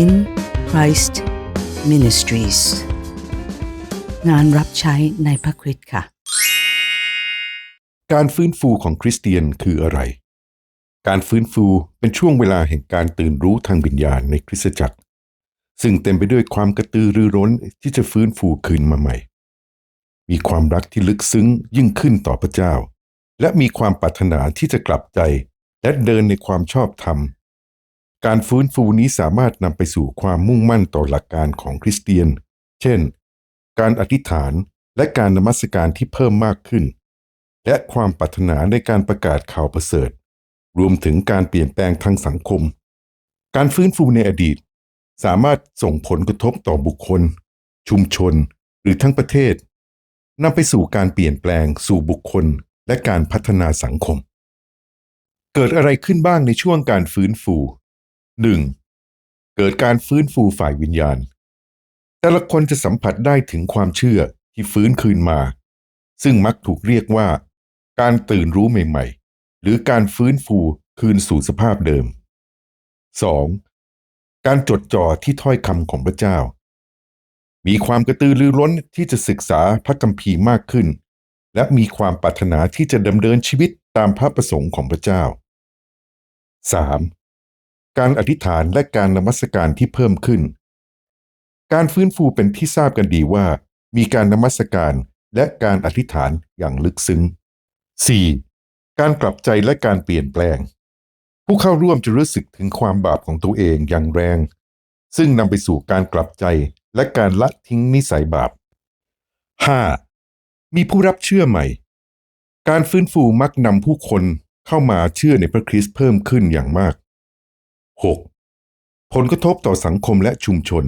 In Christ Ministries งานรับใช้ในพระคริสต์ค่ะ การฟื้นฟูของคริสเตียนคืออะไร การฟื้นฟูเป็นช่วงเวลาแห่งการตื่นรู้ทางวิญญาณในคริสตจักร ซึ่งเต็มไปด้วยความกระตือรือร้นที่จะฟื้นฟูคืนมาใหม่ มีความรักที่ลึกซึ้งยิ่งขึ้นต่อพระเจ้า และมีความปรารถนาที่จะกลับใจและเดินในความชอบธรรม การฟื้นฟูนี้สามารถนำไปสู่ความมุ่งมั่นต่อหลักการของคริสเตียน เช่น การอธิษฐานและการนมัสการที่เพิ่มมากขึ้น และความปรารถนาในการประกาศข่าวประเสริฐ รวมถึงการเปลี่ยนแปลงทางสังคม การฟื้นฟูในอดีต สามารถส่งผลกระทบต่อบุคคล ชุมชน หรือทั้งประเทศนำไปสู่การเปลี่ยนแปลงสู่บุคคลและการพัฒนาสังคม เกิดอะไรขึ้นบ้างในช่วงการฟื้นฟู 1. เกิดการฟื้นฟูฝ่ายวิญญาณ แต่ละคนจะสัมผัสได้ถึงความเชื่อที่ฟื้นคืนมา ซึ่งมักถูกเรียกว่า การตื่นรู้ใหม่ ๆ หรือการฟื้นฟูคืนสู่สภาพเดิม 2. การจดจ่อที่ถ้อยคำของพระเจ้า มีความกระตือรือร้นที่จะศึกษาพระคัมภีร์มากขึ้น และมีความปรารถนาที่จะดำเนินชีวิตตามพระประสงค์ของพระเจ้า 3. การอธิษฐานและการนมัสการที่เพิ่มขึ้น การฟื้นฟูเป็นที่ทราบกันดีว่า มีการนมัสการและการอธิษฐานอย่างลึกซึ้ง 4. การกลับใจและการเปลี่ยนแปลง ผู้เข้าร่วมจะรู้สึกถึงความบาปของตัวเองอย่างแรง ซึ่งนำไปสู่การกลับใจและการละทิ้งนิสัยบาป 5. มีผู้รับเชื่อใหม่ การฟื้นฟูมักนำผู้คนเข้ามาเชื่อในพระคริสต์เพิ่มขึ้นอย่างมาก 6. ผลกระทบต่อสังคมและชุมชน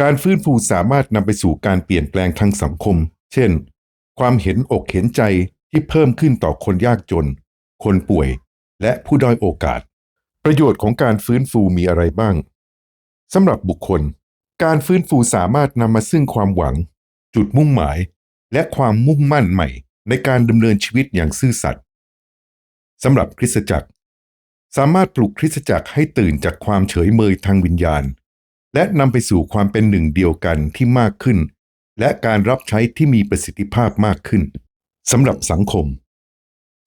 การฟื้นฟูสามารถนำไปสู่การเปลี่ยนแปลงทางสังคม เช่น ความเห็นอกเห็นใจที่เพิ่มขึ้นต่อคนยากจน คนป่วย และผู้ด้อยโอกาส ประโยชน์ของการฟื้นฟูมีอะไรบ้างสำหรับบุคคล การฟื้นฟูสามารถนำมาซึ่งความหวัง จุดมุ่งหมาย และความมุ่งมั่นใหม่ ในการดำเนินชีวิตอย่างซื่อสัตย์สำหรับคริสตจักร สามารถปลุกคริสตจักรให้ตื่นจากความเฉยเมยทางวิญญาณ และนำไปสู่ความเป็นหนึ่งเดียวกันที่มากขึ้น และการรับใช้ที่มีประสิทธิภาพมากขึ้นสำหรับสังคม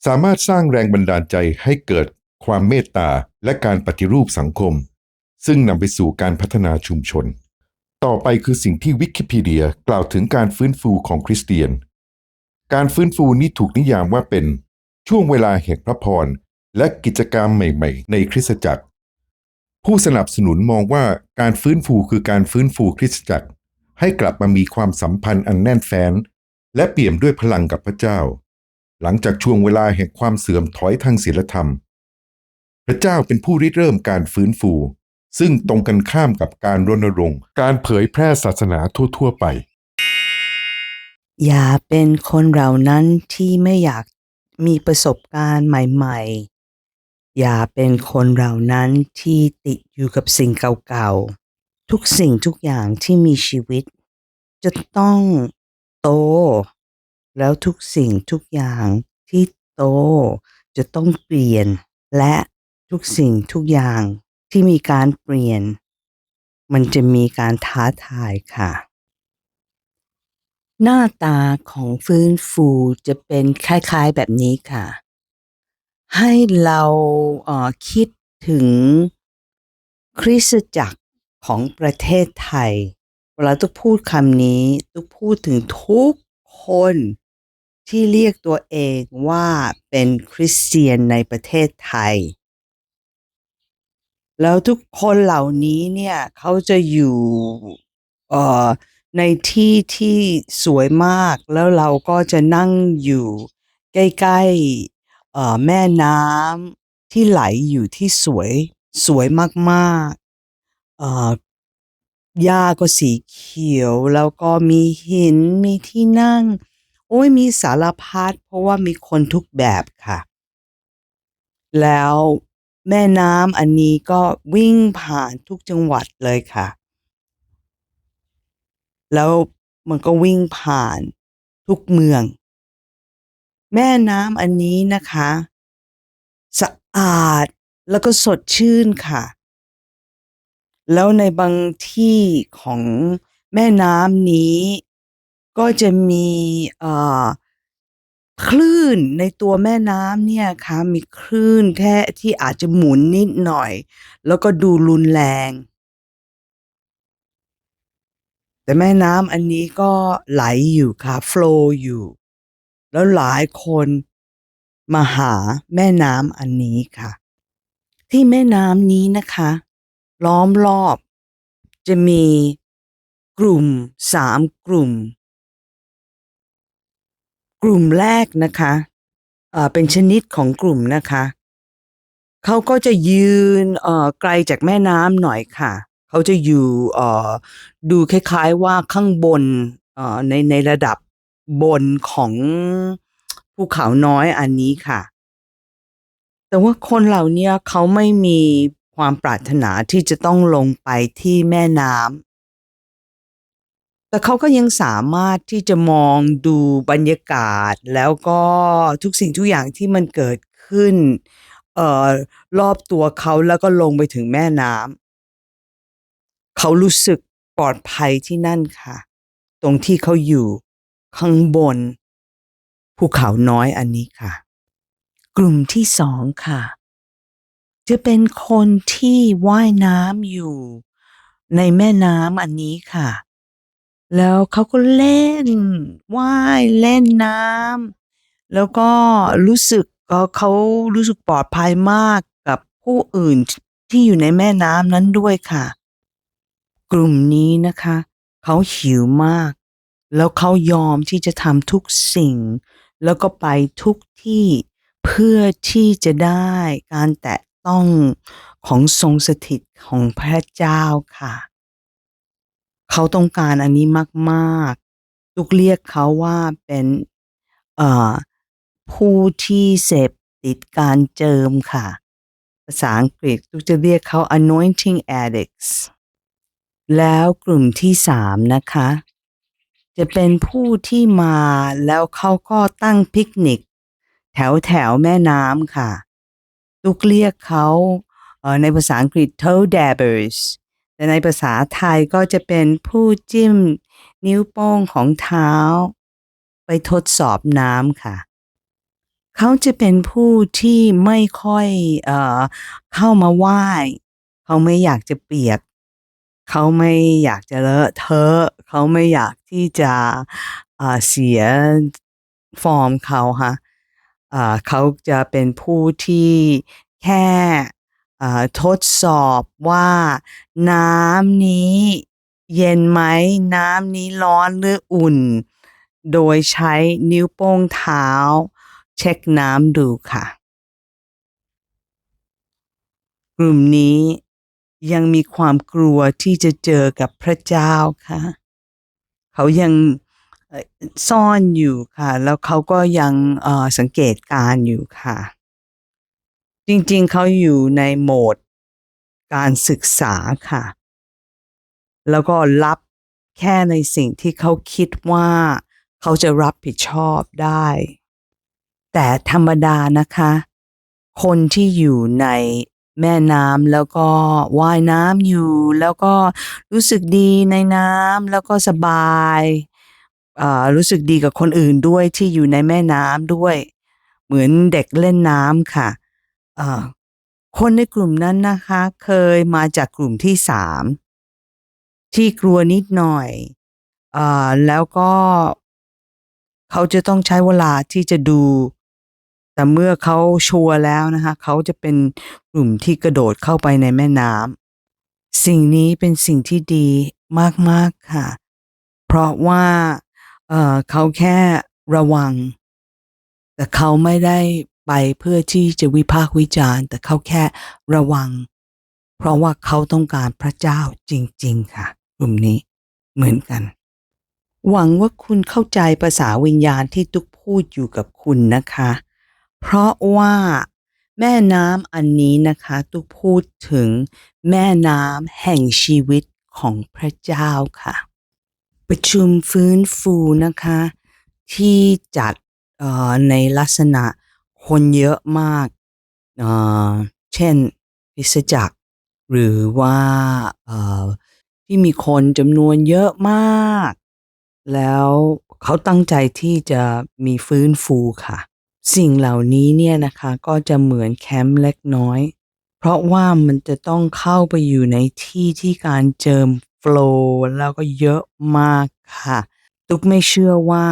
สามารถสร้างแรงบันดาลใจให้เกิดความเมตตาและการปฏิรูปสังคม ซึ่งนำไปสู่การพัฒนาชุมชน ต่อไปคือสิ่งที่วิกิพีเดียกล่าวถึงการฟื้นฟูของคริสเตียน การฟื้นฟูนี้ถูกนิยามว่าเป็นช่วงเวลาแห่งพระพร และกิจกรรมใหม่ ๆ ในคริสตจักร ผู้สนับสนุนมองว่าการฟื้นฟูคือการฟื้นฟูคริสตจักร ให้กลับมามีความสัมพันธ์อันแน่นแฟ้น และเปี่ยมด้วยพลังกับพระเจ้า หลังจากช่วงเวลาแห่งความเสื่อมถอยทางศีลธรรม พระเจ้าเป็นผู้ริเริ่มการฟื้นฟู ซึ่งตรงกันข้ามกับการรณรงค์ การเผยแพร่ศาสนาทั่ว ๆ ไป อย่าเป็นคนเหล่านั้นที่ไม่อยากมีประสบการณ์ใหม่ๆ อย่าเป็นคนเหล่านั้นที่ติดอยู่กับสิ่งเก่าๆ ทุกสิ่งทุกอย่างที่มีชีวิต จะต้องโต แล้วทุกสิ่งทุกอย่างที่โต จะต้องเปลี่ยน และทุกสิ่งทุกอย่างที่มีการเปลี่ยน มันจะมีการท้าทายค่ะ หน้าตาของฟื้นฟูจะเป็นคล้ายๆแบบนี้ค่ะ ให้เราเอ่อคิดถึงคริสตจักรของประเทศไทย เวลาตุกพูดคำนี้ตุกพูดถึงทุกคนที่เรียกตัวเองว่าเป็นคริสเตียนในประเทศไทย แล้วทุกคนเหล่านี้เนี่ยเขาจะอยู่เอ่อในที่ที่สวยมากแล้วเราก็จะนั่งอยู่ใกล้ๆ แม่น้ำที่ไหลอยู่ที่สวยสวยมากๆเอ่อหญ้าก็สีเขียวแล้วก็มีหินมีที่นั่ง โอ้ยมีสารพัดเพราะว่ามีคนทุกแบบค่ะ แล้วแม่น้ำอันนี้ก็วิ่งผ่านทุกจังหวัดเลยค่ะ แล้วมันก็วิ่งผ่านทุกเมือง แม่น้ำอันนี้นะคะ สะอาดแล้วก็สดชื่นค่ะ แล้วในบางที่ของแม่น้ำนี้ ก็จะมีคลื่นในตัวแม่น้ำเนี่ยค่ะมีคลื่นแค่ที่อาจจะหมุนนิดหน่อย แล้วก็ดูรุนแรง แต่แม่น้ำอันนี้ก็ไหลอยู่ค่ะ โฟลอยู่ แล้วหลายคนมาหาแม่น้ำอันนี้ค่ะ ที่แม่น้ำนี้นะคะ ล้อมรอบ จะมีกลุ่มสามกลุ่ม กลุ่มแรกนะคะเป็นชนิดของกลุ่มนะคะเขาก็จะยืนไกลจากแม่น้ำหน่อยค่ะเขาจะอยู่ดูคล้ายๆว่าข้างบนในในระดับ บนของภูเขาน้อยอันนี้ค่ะ แต่ว่าคนเหล่านี้เขาไม่มีความปรารถนาที่จะต้องลงไปที่แม่น้ำแต่เขาก็ยังสามารถที่จะมองดูบรรยากาศ แล้วก็ทุกสิ่งทุกอย่างที่มันเกิดขึ้นออรอบตัวเขาแล้วก็ลงไปถึงแม่น้ำเขารู้สึกปลอดภัยที่นั่นค่ะ ตรงที่เขาอยู่ ข้างบนภูเขาน้อยอันนี้ค่ะ กลุ่มที่สองค่ะ จะเป็นคนที่ว่ายน้ำอยู่ในแม่น้ำอันนี้ค่ะ แล้วเขาก็เล่นว่ายเล่นน้ำแล้วก็รู้สึกก็เขารู้สึกปลอดภัยมากกับผู้อื่นที่อยู่ในแม่น้ำนั้นด้วยค่ะ กลุ่มนี้นะคะ เขาหิวมาก แล้วเขายอมที่จะทำทุกสิ่ง แล้วก็ไปทุกที่เพื่อที่จะได้การแตะต้องของทรงสถิตของพระเจ้าค่ะ เขาต้องการอันนี้มากๆตุกเรียกเขาว่าเป็นผู้ที่เสพติดการเจิมค่ะ ภาษาอังกฤษตุกจะเรียกเขา anointing addicts แล้วกลุ่มที่สามนะคะ จะเป็นผู้ที่มาแล้วเขาก็ตั้งปิกนิก แถวแถวแม่น้ำค่ะ ตุกเรียกเขาในภาษาอังกฤษ toe dabbers แต่ในภาษาไทยก็จะเป็นผู้จิ้มนิ้วโป้งของเท้า ไปทดสอบน้ำค่ะ เขาจะเป็นผู้ที่ไม่ค่อยเอเข้ามาไหว้ เขาไม่อยากจะเปียก เขาไม่อยากจะเลอะเทอะ เขาไม่อยากที่จะเสียฟอร์มเขาค่ะเขาจะเป็นผู้ที่แค่ทดสอบว่าน้ำนี้เย็นไหมน้ำนี้ร้อนหรืออุ่น โดยใช้นิ้วโป้งเท้า เช็คน้ำดูค่ะ กลุ่มนี้ ยังมีความกลัวที่จะเจอกับพระเจ้าค่ะ เขายังซ่อนอยู่ค่ะ แล้วเขาก็ยังสังเกตการอยู่ค่ะ จริงๆเขาอยู่ในโหมดการศึกษาค่ะ แล้วก็รับแค่ในสิ่งที่เขาคิดว่าเขาจะรับผิดชอบได้ แต่ธรรมดานะคะ คนที่อยู่ใน แม่น้ำแล้วก็ว่ายน้ำอยู่ แล้วก็รู้สึกดีในน้ำแล้วก็สบายอ่ารู้สึกดีกับคนอื่นด้วยที่อยู่ในแม่น้ำด้วย เหมือนเด็กเล่นน้ำค่ะอ่าคนในกลุ่มนั้นนะคะ เคยมาจากกลุ่มที่สามที่กลัวนิดหน่อยอ่าแล้วก็ เขาจะต้องใช้เวลาที่จะดู แต่เมื่อเขาชัวร์แล้วนะคะเขาจะเป็นกลุ่มที่กระโดดเข้าไปในแม่น้ำสิ่งนี้เป็นสิ่งที่ดีมากๆค่ะ เพราะว่าเอ่อเขาแค่ระวัง แต่เขาไม่ได้ไปเพื่อที่จะวิพากษ์วิจารณ์ แต่เขาแค่ระวัง เพราะว่าเขาต้องการพระเจ้าจริง ๆ ค่ะ กลุ่มนี้เหมือนกัน หวังว่าคุณเข้าใจภาษาวิญญาณที่ตุกพูดอยู่กับคุณนะคะ เพราะว่าแม่น้ำอันนี้นะคะตุกพูดถึงแม่น้ำแห่งชีวิตของพระเจ้าค่ะ ประชุมฟื้นฟูนะคะ ที่จัดเอ่อในลักษณะคนเยอะมากเอ่อเช่นคริสจักร หรือว่าเอ่อที่มีคนจำนวนเยอะมาก แล้วเขาตั้งใจที่จะมีฟื้นฟูค่ะ สิ่งเหล่านี้เนี่ยนะคะก็จะเหมือนแคมป์เล็กน้อย เพราะว่ามันจะต้องเข้าไปอยู่ในที่ที่การเจิมโฟลว์แล้วก็เยอะมากค่ะ ตุ๊กไม่เชื่อว่า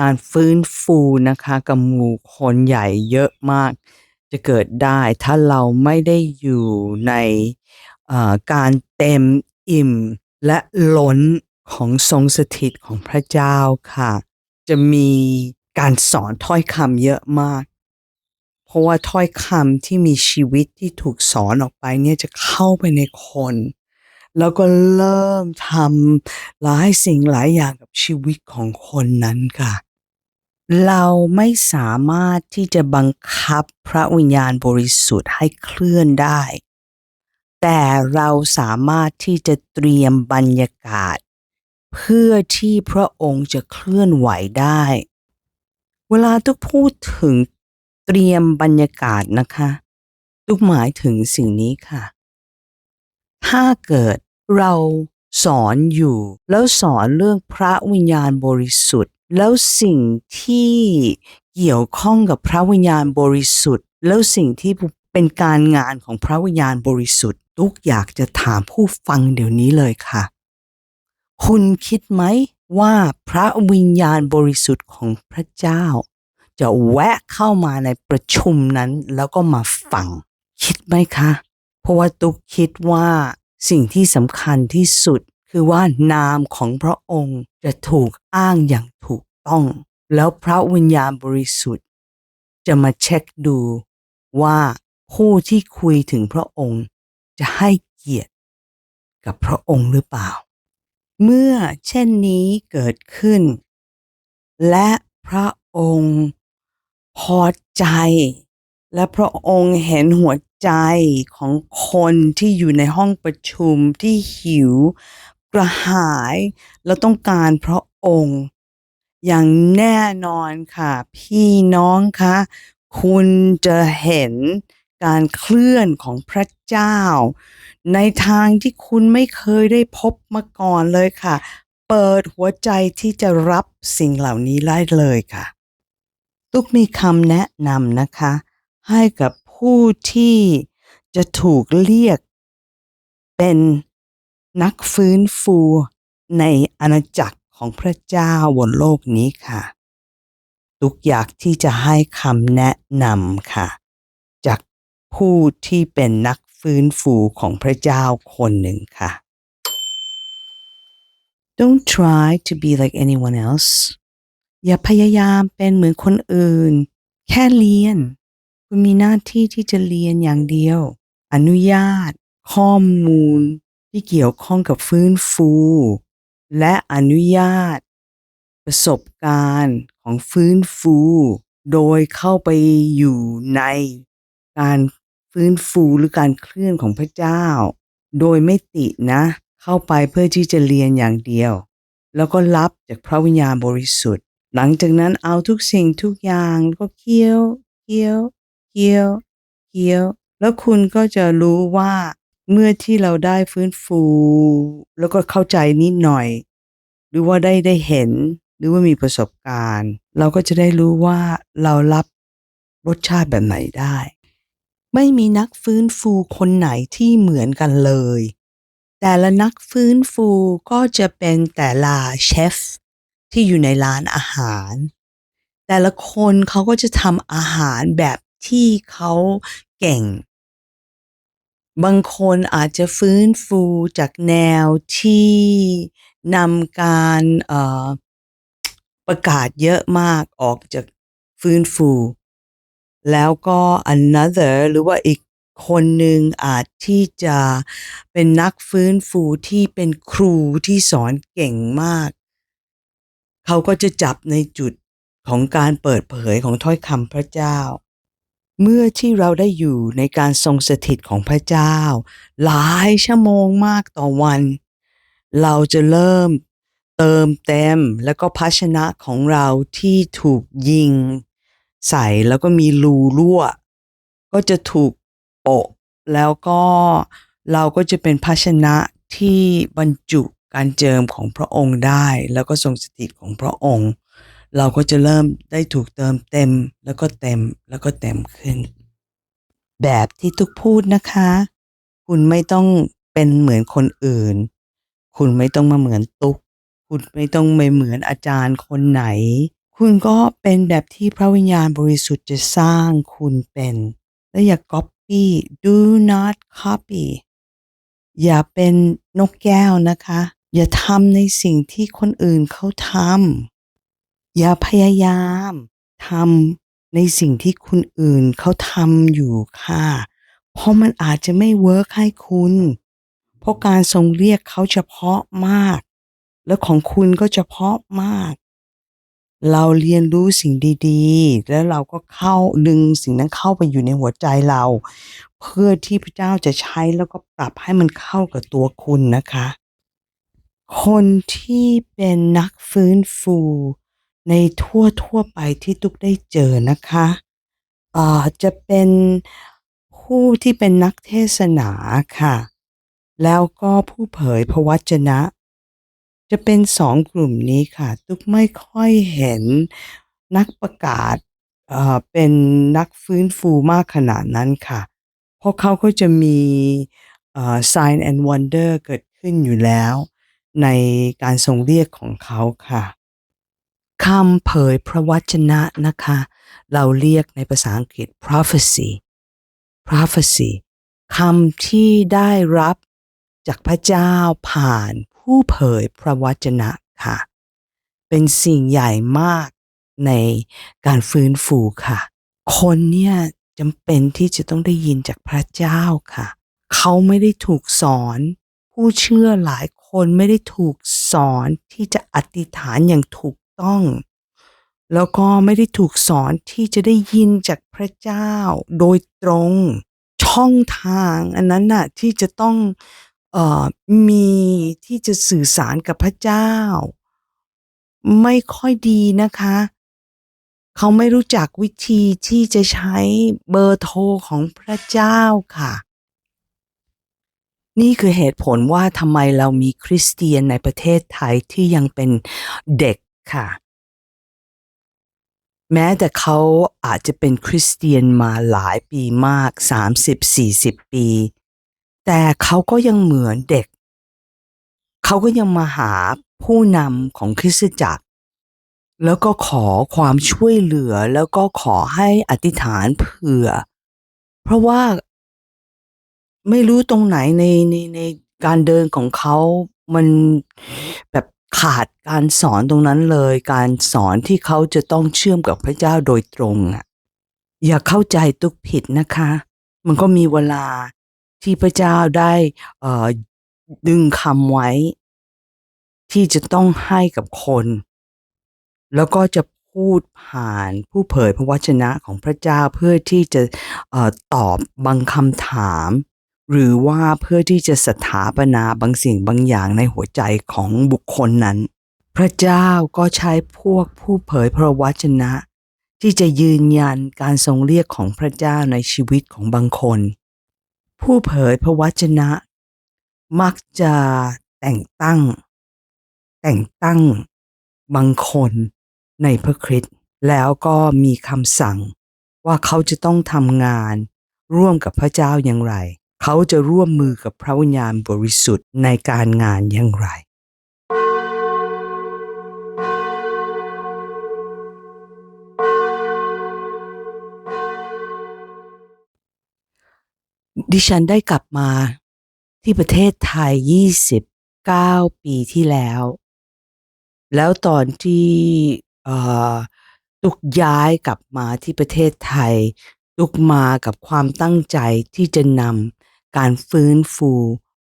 การฟื้นฟูนะคะกับหมู่คนใหญ่เยอะมาก จะเกิดได้ถ้าเราไม่ได้อยู่ในการเต็มอิ่มและล้นของทรงสถิตของพระเจ้าค่ะ จะมี การสอนถ้อยคำเยอะมาก เพราะว่าถ้อยคำที่มีชีวิตที่ถูกสอนออกไปเนี่ยจะเข้าไปในคน แล้วก็เริ่มทำหลายสิ่งหลายอย่างกับชีวิตของคนนั้นค่ะ เราไม่สามารถที่จะบังคับพระวิญญาณบริสุทธิ์ให้เคลื่อนได้ แต่เราสามารถที่จะเตรียมบรรยากาศเพื่อที่พระองค์จะเคลื่อนไหวได้ เวลาทุกพูดถึงเตรียมบรรยากาศนะคะ ทุกหมายถึงสิ่งนี้ค่ะ ถ้าเกิดเราสอนอยู่ แล้วสอนเรื่องพระวิญญาณบริสุทธิ์ แล้วสิ่งที่เกี่ยวข้องกับพระวิญญาณบริสุทธิ์ แล้วสิ่งที่เป็นการงานของพระวิญญาณบริสุทธิ์ ทุกอยากจะถามผู้ฟังเดี๋ยวนี้เลยค่ะ คุณคิดไหม ว่าพระวิญญาณบริสุทธิ์ของพระเจ้า จะแวะเข้ามาในประชุมนั้นแล้วก็มาฟัง คิดไหมคะ เพราะว่าตุ๊กคิดว่าสิ่งที่สำคัญที่สุดคือว่านามของพระองค์จะถูกอ้างอย่างถูกต้อง แล้วพระวิญญาณบริสุทธิ์ จะมาเช็คดูว่าผู้ที่คุยถึงพระองค์จะให้เกียรติกับพระองค์หรือเปล่า เมื่อเช่นนี้เกิดขึ้น และพระองค์พอใจ และพระองค์เห็นหัวใจของคนที่อยู่ในห้องประชุมที่หิว กระหาย แล้วต้องการพระองค์ อย่างแน่นอนค่ะ พี่น้องคะ คุณจะเห็น การเคลื่อนของพระเจ้า ในทางที่คุณไม่เคยได้พบมาก่อนเลยค่ะ เปิดหัวใจที่จะรับสิ่งเหล่านี้ได้เลยค่ะ ตุกมีคำแนะนำนะคะ ให้กับผู้ที่จะถูกเรียก เป็นนักฟื้นฟูในอาณาจักรของพระเจ้าบนโลกนี้ค่ะ ตุกอยากที่จะให้คำแนะนำค่ะ ผู้ที่เป็นนักฟื้นฟูของพระเจ้าคนหนึ่งค่ะ Don't try to be like anyone else อย่าพยายามเป็นเหมือนคนอื่น แค่เรียน คุณมีหน้าที่ที่จะเรียนอย่างเดียว อนุญาต ข้อมูลที่เกี่ยวข้องกับฟื้นฟู และอนุญาต ประสบการณ์ของฟื้นฟู โดยเข้าไปอยู่ในการ ฟื้นฟูหรือการเคลื่อนของพระเจ้า โดยไม่ตินะ เข้าไปเพื่อที่จะเรียนอย่างเดียว แล้วก็รับจากพระวิญญาณบริสุทธิ์ หลังจากนั้นเอาทุกสิ่งทุกอย่างก็เคี่ยวเคี่ยวเคี่ยวเคี่ยว แล้วคุณก็จะรู้ว่าเมื่อที่เราได้ฟื้นฟู แล้วก็เข้าใจนิดหน่อย หรือว่าได้ได้เห็นหรือว่ามีประสบการณ์ เราก็จะได้รู้ว่าเรารับรสชาติแบบไหนได้ ไม่มีนักฟื้นฟูคนไหนที่เหมือนกันเลย แต่ละนักฟื้นฟูก็จะเป็นแต่ละเชฟที่อยู่ในร้านอาหาร แต่ละคนเขาก็จะทำอาหารแบบที่เขาเก่ง บางคนอาจจะฟื้นฟูจากแนวที่นำการประกาศเยอะมากออกจากฟื้นฟู แล้วก็ another หรือว่าอีกคนหนึ่งอาจที่จะเป็นนักฟื้นฟูที่เป็นครูที่สอนเก่งมาก เขาก็จะจับในจุดของการเปิดเผยของถ้อยคำพระเจ้า เมื่อที่เราได้อยู่ในการทรงสถิตของพระเจ้า หลายชั่วโมงมากต่อวัน เราจะเริ่มเติมเต็มแล้วก็ภาชนะของเราที่ถูกยิง ใส่แล้วก็มีรูรั่ว ก็จะถูกโปะแล้วก็เราก็จะเป็นภาชนะที่บรรจุการเจิมของพระองค์ได้ แล้วก็ทรงสถิตของพระองค์ เราก็จะเริ่มได้ถูกเติมเต็มแล้วก็เต็มแล้วก็เต็มขึ้น แบบที่ทุกพูดนะคะ คุณไม่ต้องเป็นเหมือนคนอื่น คุณไม่ต้องมาเหมือนตุ๊กคุณไม่ต้องไปเหมือนอาจารย์คนไหน คุณก็เป็นแบบที่พระวิญญาณบริสุทธิ์จะสร้างคุณเป็น และอย่า copy do not copy อย่าเป็นนกแก้วนะคะ อย่าทำในสิ่งที่คนอื่นเขาทำอย่าพยายามทำในสิ่งที่คนอื่นเขาทำอยู่ค่ะ เพราะมันอาจจะไม่เวิร์กให้คุณ เพราะการทรงเรียกเขาเฉพาะมาก แล้วของคุณก็เฉพาะมาก เราเรียนรู้สิ่งดีๆ แล้วเราก็เข้าดึงสิ่งนั้นเข้าไปอยู่ในหัวใจเรา เพื่อที่พระเจ้าจะใช้แล้วก็ปรับให้มันเข้ากับตัวคุณนะคะ คนที่เป็นนักฟื้นฟู ในทั่วทั่วไปที่ตุกได้เจอนะคะอ่าจะเป็นผู้ที่เป็นนักเทศนาค่ะ แล้วก็ผู้เผยพระวจนะ จะเป็นสองกลุ่มนี้ค่ะ ตุกไม่ค่อยเห็นนักประกาศเอ่อเป็นนักฟื้นฟูมากขนาดนั้นค่ะ เพราะเขาก็จะมีเอ่อ sign and wonder เกิดขึ้นอยู่แล้ว ในการทรงเรียกของเขาค่ะคำเผยพระวจนะนะคะ เราเรียกในภาษาอังกฤษ prophecy prophecy คำที่ได้รับจากพระเจ้าผ่าน ผู้เผยพระวจนะค่ะ เป็นสิ่งใหญ่มากในการฟื้นฟูค่ะ คนเนี่ยจำเป็นที่จะต้องได้ยินจากพระเจ้าค่ะ เขาไม่ได้ถูกสอน ผู้เชื่อหลายคนไม่ได้ถูกสอนที่จะอธิษฐานอย่างถูกต้อง แล้วก็ไม่ได้ถูกสอนที่จะได้ยินจากพระเจ้าโดยตรงช่องทางอันนั้นน่ะที่จะต้อง มีที่จะสื่อสารกับพระเจ้า ไม่ค่อยดีนะคะ เขาไม่รู้จักวิธีที่จะใช้เบอร์โทรของพระเจ้าค่ะ นี่คือเหตุผลว่าทำไมเรามีคริสเตียนในประเทศไทยที่ยังเป็นเด็กค่ะ แม้แต่เขาอาจจะเป็นคริสเตียนมาหลายปีมาก 30-40 ปี แต่เขาก็ยังเหมือนเด็ก เขาก็ยังมาหาผู้นำของคริสตจักร แล้วก็ขอความช่วยเหลือแล้วก็ขอให้อธิษฐานเผื่อ เพราะว่าไม่รู้ตรงไหนในในในการเดินของเขามันแบบขาดการสอนตรงนั้นเลย การสอนที่เขาจะต้องเชื่อมกับพระเจ้าโดยตรงอะอย่าเข้าใจตุกผิดนะคะ มันก็มีเวลา ที่พระเจ้าได้ดึงคำไว้ ที่จะต้องให้กับคน แล้วก็จะพูดผ่านผู้เผยพระวจนะของพระเจ้าเพื่อที่จะอตอบบางคำถาม หรือว่าเพื่อที่จะสถาปนาบางสิ่งบางอย่างในหัวใจของบุคคลนั้น พระเจ้าก็ใช้พวกผู้เผยพระวจนะ ที่จะยืนยันการทรงเรียกของพระเจ้าในชีวิตของบางคน ผู้เผยพระวจนะ มักจะแต่งตั้ง แต่งตั้งบางคนในพระคริสต์แล้วก็มีคำสั่งว่าเขาจะต้องทำงานร่วมกับพระเจ้าอย่างไร เขาจะร่วมมือกับพระวิญญาณบริสุทธิ์ในการงานอย่างไร ดิฉันได้กลับมา ที่ประเทศไทย 29 ปีที่แล้ว แล้วตอนที่ตุกย้ายกลับมาที่ประเทศไทย ตุกมากับความตั้งใจที่จะนำการฟื้นฟู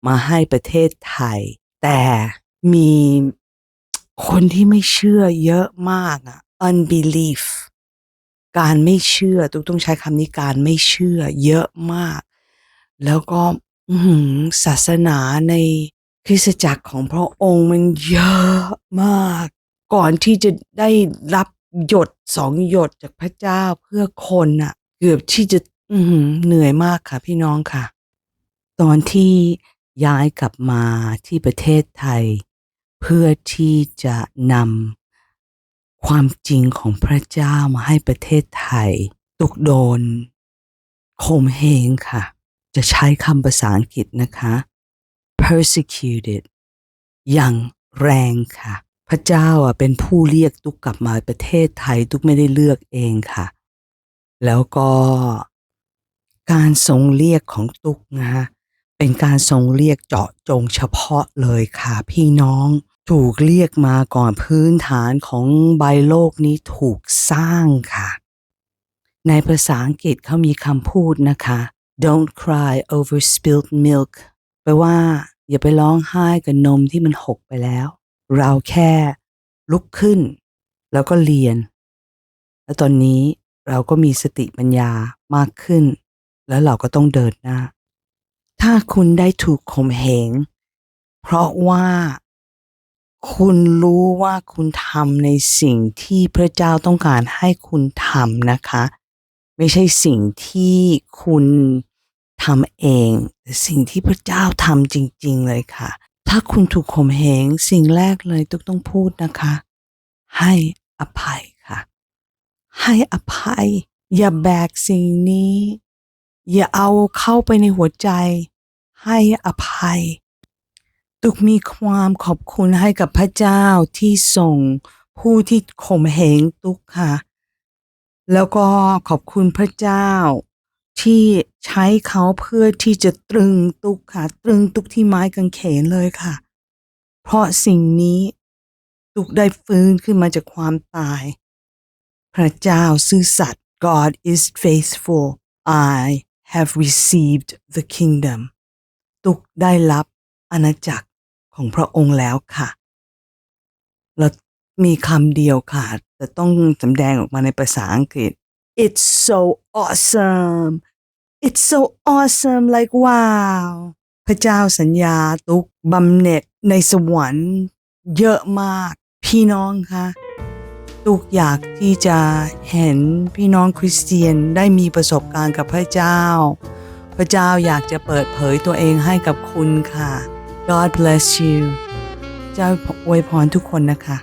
มาให้ประเทศไทย แต่มีคนที่ไม่เชื่อเยอะมากอะ unbelief การไม่เชื่อ ตุกต้องใช้คำนี้การไม่เชื่อเยอะมาก แล้วก็ศาสนาในคริสตจักรของพระองค์มันเยอะมาก ก่อนที่จะได้รับหยดสองหยดจากพระเจ้าเพื่อคนน่ะ เกือบที่จะเหนื่อยมากค่ะพี่น้องค่ะ ตอนที่ย้ายกลับมาที่ประเทศไทย เพื่อที่จะนำความจริงของพระเจ้ามาให้ประเทศไทย ตกโดนข่มเหงค่ะ จะใช้คำภาษาอังกฤษนะคะ persecuted อย่างแรงค่ะ พระเจ้าอะเป็นผู้เรียกตุกกลับมาประเทศไทยตุกไม่ได้เลือกเองค่ะ แล้วก็การทรงเรียกของตุกนะคะเป็นการทรงเรียกเจาะจงเฉพาะเลยค่ะ พี่น้องถูกเรียกมาก่อนพื้นฐานของใบโลกนี้ถูกสร้างค่ะ ในภาษาอังกฤษเขามีคำพูดนะคะ don't cry over spilled milk แปลว่า อย่าไปร้องไห้กับนมที่มันหกไปแล้ว เราแค่ลุกขึ้น แล้วก็เรียน แล้วตอนนี้เราก็มีสติปัญญามากขึ้น แล้วเราก็ต้องเดินหน้า ถ้าคุณได้ถูกข่มเหง เพราะว่าคุณรู้ว่าคุณทำในสิ่งที่พระเจ้าต้องการให้คุณทำนะคะ ไม่ใช่สิ่งที่คุณทำเองแต่สิ่งที่พระเจ้าทำจริง ๆ เลยค่ะ ถ้าคุณถูกข่มเหงสิ่งแรกเลยตุ๊กต้องพูดนะคะ ให้อภัยค่ะ ให้อภัย อย่าแบกสิ่งนี้ อย่าเอาเข้าไปในหัวใจ ให้อภัย ตุกมีความขอบคุณให้กับพระเจ้าที่ส่งผู้ที่ข่มเหงตุกค่ะ แล้วก็ขอบคุณพระเจ้า ที่ใช้เขาเพื่อที่จะตรึงตุกค่ะ ตรึงตุกที่ไม้กางเขนเลยค่ะ เพราะสิ่งนี้ตุกได้ฟื้นขึ้นมาจากความตาย พระเจ้าซื่อสัตย์ God is faithful I have received the kingdom ตุกได้รับอาณาจักรของพระองค์แล้วค่ะ เรา มีคำเดียวค่ะ แต่ต้องสำแดงออกมาในภาษาอังกฤษ It's so awesome It's so awesome like wow พระเจ้าสัญญาตุกบำเหน็จในสวรรค์เยอะมากพี่น้องคะตุกอยากที่จะเห็นพี่น้องคริสเตียนได้มีประสบการณ์กับพระเจ้า พระเจ้าอยากจะเปิดเผยตัวเองให้กับคุณค่ะ God bless you เจ้าอวยพรทุกคนนะคะ